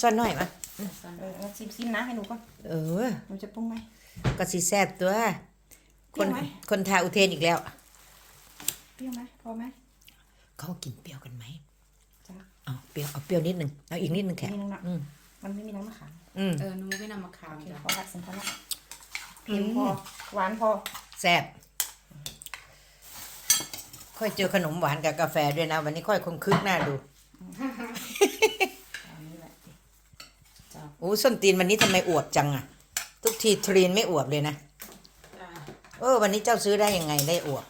ช้อนหน่อยมาเออเอาซิมซิมนะให้หนูก่อนเออหนูจะปรุงไหมก็สิแซ่บตัวเปรี้คนยวไหมคนทาอุเทนอีกแล้ว เปรี้ยวไหมพอไหมเขากินเปรี้ยวกันไหมจ้ะเอาเปรี้ยวเอาเปรี้ยวนิดนึงเอาอีกนิดนึงแค่นิดนึงนะอืมมันไม่มีน้ำมะขามอืมเออหนูไม่นำมาขามโอเคจ้ะพอผัดสัมภาระเค็มพอหวานพอแซ่บค่อยเจอขนมหวานกับกาแฟด้วยนะ วันนี้ค่อยคงคึกหน้าดู อันนี้แหละจ้ะ โอ้ส้นตีนวันนี้ทำไมอวบจังอะทุกทีทรีนไม่อวบเลยนะจ้ะเออวันนี้เจ้าซื้อได้ยังไงได้อวบ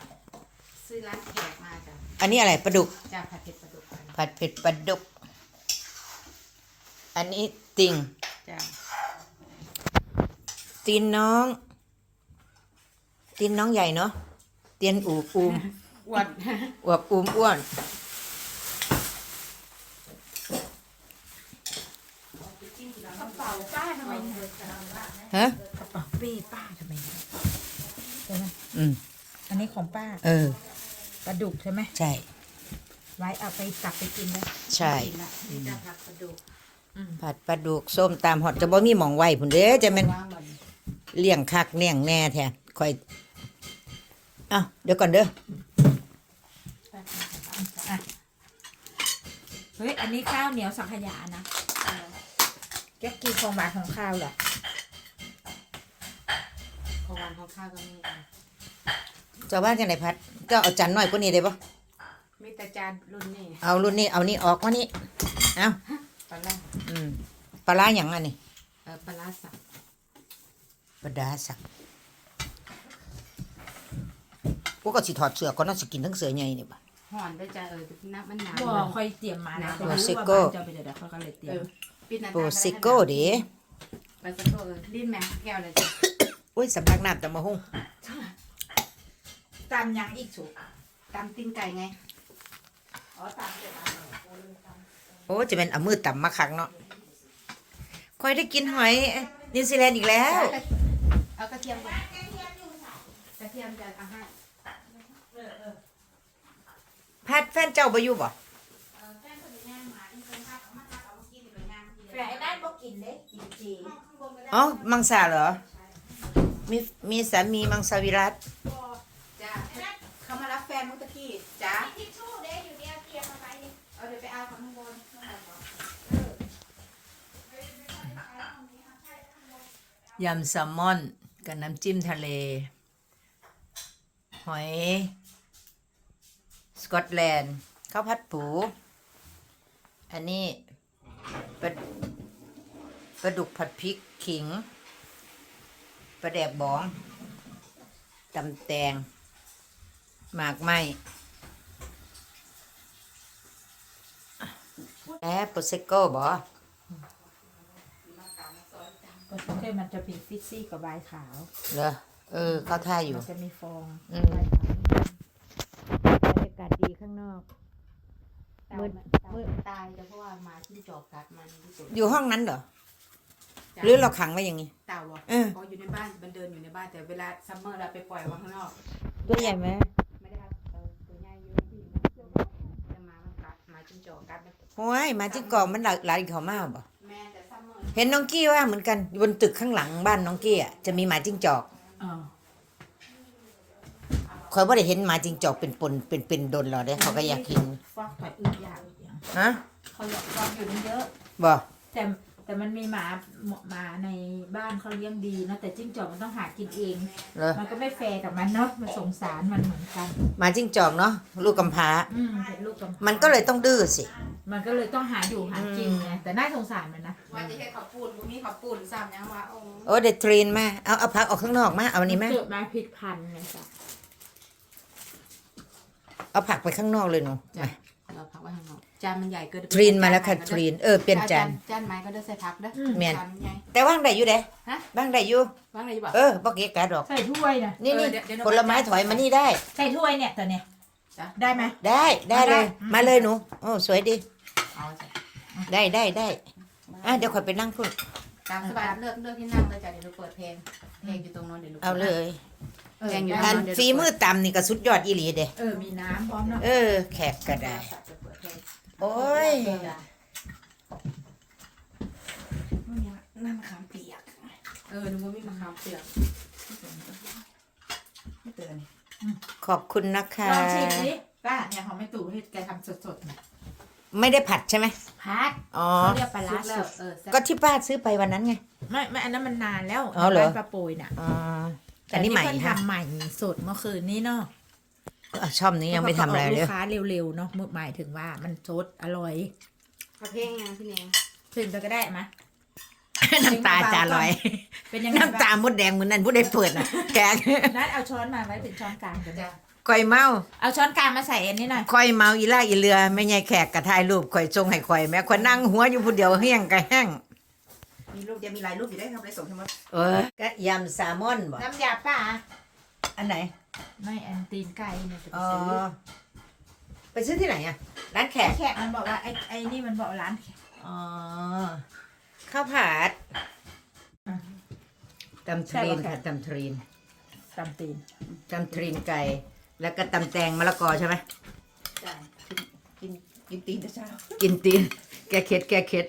ซื้อร้านแขกมาจ้ะอันนี้อะไรปลาดุกจ้ะผัดเผ็ดปลาดุกกันผัดเผ็ดปลาดุก อันนี้ติ่งจ้ะตีนน้อง ตีนน้องใหญ่เนาะเตียนอูบอูมอ้วนอวบอูมอ้วน กระเป๋าป้าทำไมฮะกระเป๋าเป้ป้าทำไมใช่ไหมอืมอันนี้ของป้าเออปลาดุกใช่ไหมใช่ ไว้เอาไปตักไปกินได้ใช่กินละนี่จ้ะผัดปลาดุกผัดปลาดุกส้มตามหอดจะบ่มีหมองไว้พุ่นเด้อจะแม่นว่างบ่นเลี้ยงคักเลี้ยงแน่แท้ค่อยเอ้าเดี๋ยวก่อนเด้อเฮ้ยอันนี้ข้าวเหนียวสังขยานะ แกกินของหวานของข้าวเหรอของหวานของข้าวก็มีจ้ะเจ้าว่าจังไดพัดเจ้าเอาจานน้อยกว่านี้ได้บ่มีแต่จานรุ่นนี้เอารุ่นนี้เอานี่ออกมานี่เอาปลาแรกอืมปลาร้าหยังอันนี้เออปลาร้าสับปลาดาสักพวกก็สิถอดเสื้อก่อนเนาะสิกินทั้งเสื้อใหญ่นี่บ่ห่อนด้วยจ้ะเออน้ำมันหนาวบ่ค่อยเตรียมมานะโปแต่รรู้ซิว่าโก้บ้านจะไปเดี๋ยวเดี๋ยวเขาก็เลยเตรียเอมอปิดหน้า โปรต่างซิโก้เด้ปลาซิโก้เออลิ้นแมงแก้วเลยจ้ะอุ้ยสำนักน้ำตะมะฮุ่งตามยังอีกสุกตำตีนไก่ไงอ๋อตามเสร็จโอ้จะเป็นเอามือต่ำมาคักเนาะค่อยได้กินหอยนิวซีแลนด์อีกแล้ว เอากระเทียมก่อนกระเทียมจะเอาให้พัดแฟนเจ้าบ่อยู่บ่ แฟนไอ้นั่นบ่กินเด้กินจี อ๋อมังสาเหรอ มีมีสามีมังสวิรัตจ้ะเขามารับแฟนเมื่อตะกี้จ้ะทิชชู่เด้อยู่เนี่ยเตรียมมาไว้นี่เอาเดี๋ยวไปเอาข้างบนยำแซลมอนกับน้ำจิ้มทะเล หอย สกอตแลนด์ข้าวผัดปู อันนี้ปลา ปลาดุกผัดพริกขิงปลาแดกบองตำแตง หมากไหมแอบโปรเซโก้บอก็ใช่มันจะเป็นฟิซซี่กับใบขาว เหรอ เออ เข้าท่าอยู่ มันจะมีฟองอืม ใบขาวบรรยากาศดีข้างนอก มืมืดดมืมืดดตายแต่เพราะว่ามาที่จอกกัดมันที่สุดอยู่ห้องนั้นเหรอจ้ะ หรือเราขังไว้อย่างนี้ เต่าอะเออ เขาอยู่ในบ้านมันเดินอยู่ในบ้านแต่เวลาซัมเมอร์เราไปปล่อยไว้ข้างนอก ตัวใหญ่ไหมไม่ได้ครับเออตัวใหญ่อยู่ที่จะมามันกัดมาจิ้งจอกกัดมันโอ้ยหมาจิ้งกอกมันหลายหลายเขามากบ่แม่แต่ซัมเมอร์เห็นน้องกี้ว่าเหมือนกันบนตึกข้างหลังบ้านน้องกี้อะจะมีหมาจิ้งจอกอ๋อคอยว่าได้เห็นหมาจิ้งจอกเป็นปนเป็นเป็นดนหรอเด้เขาก็อยากเห็นฟอกถอยอึดยาวอีกอย่างฮะเขาอยากฟอกอยู่นี่เยอะบ่แต่ แต่มันมีหมาหมาในบ้านเขาเลี้ยงดีนะแต่จิ้งจอกมันต้องหากินเอง เหรอมันก็ไม่แฟร์กับมันเนาะมันสงสารมันเหมือนกันหมาจิ้งจอกเนาะลูกกำพร้า อืมเป็นลูกกำพร้ามันก็เลยต้องดื้อสิ มันก็เลยต้องหาอยู่หากินไงแต่น่าสงสารมันนะว่าจะให้เขาปูนพวกนี้เขาปูนซ้ำยังว่าโอ้โอ้เด็ดทรีนมาเอาเอาพักออกข้างนอกมาเอาอันนี้มาเกิดมาผิดพันธุ์ไงจ้ะเอาผักไปข้างนอกเลยหนูมาเราพักไว้ข้างนอก จานมันใหญ่เกินทรีนมาแล้วค่ะทรีนเออเปลี่ยนจานจานไม้ก็ได้ใส่พักเด้อแม่นจานใหญ่แต่ว่างได้อยู่เด้ฮะว่างได้อยู่ว่างอะไรอยู่บ่เออบ่เกะกะดอกใส่ถ้วยนะนี่เอนี่อเดี๋ยวเดี๋ยวผลไม้ถอยมานี่ได้ ใส่ถ้วยเนี่ยตัวเนี้ยจ้ะได้ไหมได้ได้เลยได้มาเลยหนูโอ้สวยดีเอาจ้ะได้ได้ได้อะเดี๋ยวข่อยไปนั่งพุ่นตามสบายเลือกเลือกที่นั่งเลยจ้ะเดี๋ยวหนูเปิดเพลงเพลงอยู่ตรงโน้นเดี๋ยวหนูเอาเลยเออแกงอยู่ได้อันฝีมือตำนี่ก็สุดยอดอีหลีเด้เออมีน้ำพร้อมเนาะเออแขกก็ได้ โอ้ยนนั่นขามเปียก เออหนูว่ามีมะขามเปียกไม่เตือนขอบคุณนะคะลองชิมดิป้าเนี่ยของแม่ตู่ที่แกทำสดๆ ไม่ได้ผัดใช่ไหมผัดอ๋อเรียกปลาร้าสดก็ที่ป้าซื้อไปวันนั้นไง ไม่ไม่อันนั้นมันนานแล้วอ๋อเหรอปลาโปยน่ะอ๋ออันนี้ใหม่ค่ะทำใหม่สดเมื่อคืนนี้เนาะ ช่อมนี้ยังไม่ทำอะไรเลยลูกค้าเร็วๆเนาะหมายถึงว่ามันสดอร่อยเอาเพลงยังพี่เนงถึงจะก็ได้ไหมน้ำตาจะลอย เป็นยังไงน้ำตามดแดงเหมือนนั้นผู้ใดเปิดน่ะแกนัดเอาช้อนมาไว้ถึงช้อนกลางกันจะก้อยเมาเอาช้อนกลางมาใส่อันนี้หน่อยก้อยเมาอีล่าอีเรือไม่ใหญ่แขกกระทายรูปข่อยจงให้ข่อยแม่ข่อยนั่งหัวอยู่ผู้เดียวเฮี้ยงกะแห้งมีรูปจะมีหลายรูปอยู่ได้ครับเลยส่งให้หมดเออกะยำแซลมอนบ่น้ำยาป่า อันไหน ไม่อันตีนไก่เนี่ยจะไปอ๋อ ซื้อไปซื้อที่ไหนอะร้านแขก แขกมันบอกว่าไอ้ไอ้นี่มันบอกร้านแขกอ๋อ ข้าวผัดอะตำทรีนค่ะตำทรีนตำตีนตำทรีนไก่ แล้วก็ตำแตงมะละกอใช่ไหม จ้ะกินกินตีนแต่เช้ากินตีน แกเค็ดแกเค็ด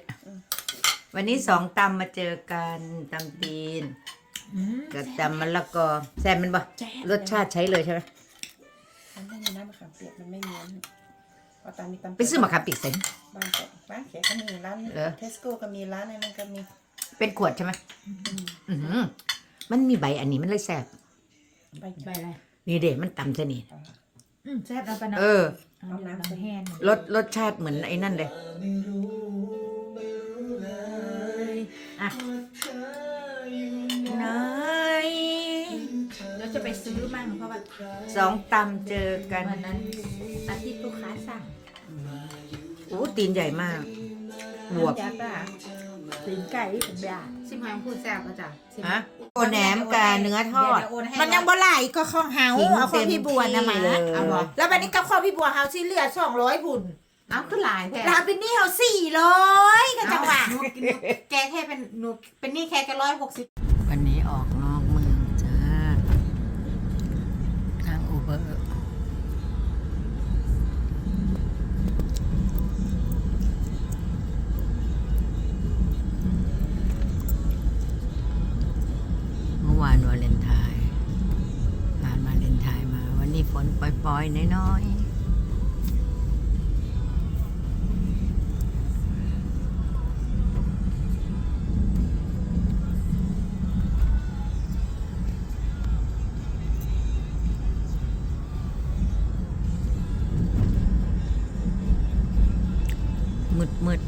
วันนี้สองตำมาเจอกันตำตีน อืมกับตำมะละกอแซ่บมันบ่รสชาติใช้เลยใช่ไหมมันไม่มีน้ำมะขามเปียกมันไม่มีเอาตามมีตำไปซื้อมะขามปีกใส่บ้านแขกบ้านแขกก็มีร้านเหรอเทสโก้ก็มีร้านอะไรนั่นก็มีเป็นขวดใช่ไหมอื้อหือมันมีใบอันนี้มันเลยแซ่บใบใบอะไรนี่เด็มันตำซะนี่อืมแซ่บเอาไปนะเออเอาน้ำแห้งรสรสชาติเหมือนไอ้นั่นเลย สองตำเจอกันวันนั้นอาทิตย์ลูกค้าสั่งโอ้ตีนใหญ่มากบวบน้ำยาป่าตีนไก่ผมอยากซิมหอยพูดแซ่บก็จ้ะซิมฮะโอแหนมกับเนื้อทอดเดี๋ยวโอนให้มันยังบ่ไหลก็ข้องเฮาทิ้งเอาข้องพี่บัวนะมาเต็มที่เลยเอาบ่แล้ววันนี้ก็ข้องพี่บัวเฮาที่เหลือสองร้อยบุญเอาขึ้นหลายแท้ลาบินนี่เฮาสี่ร้อยก็จังหวะหนูกินหนูแกแค่เป็นหนูเป็นหนี่แค่แค่ร้อยหกสิบ อยๆน้อยๆมืดมืด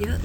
เยอะ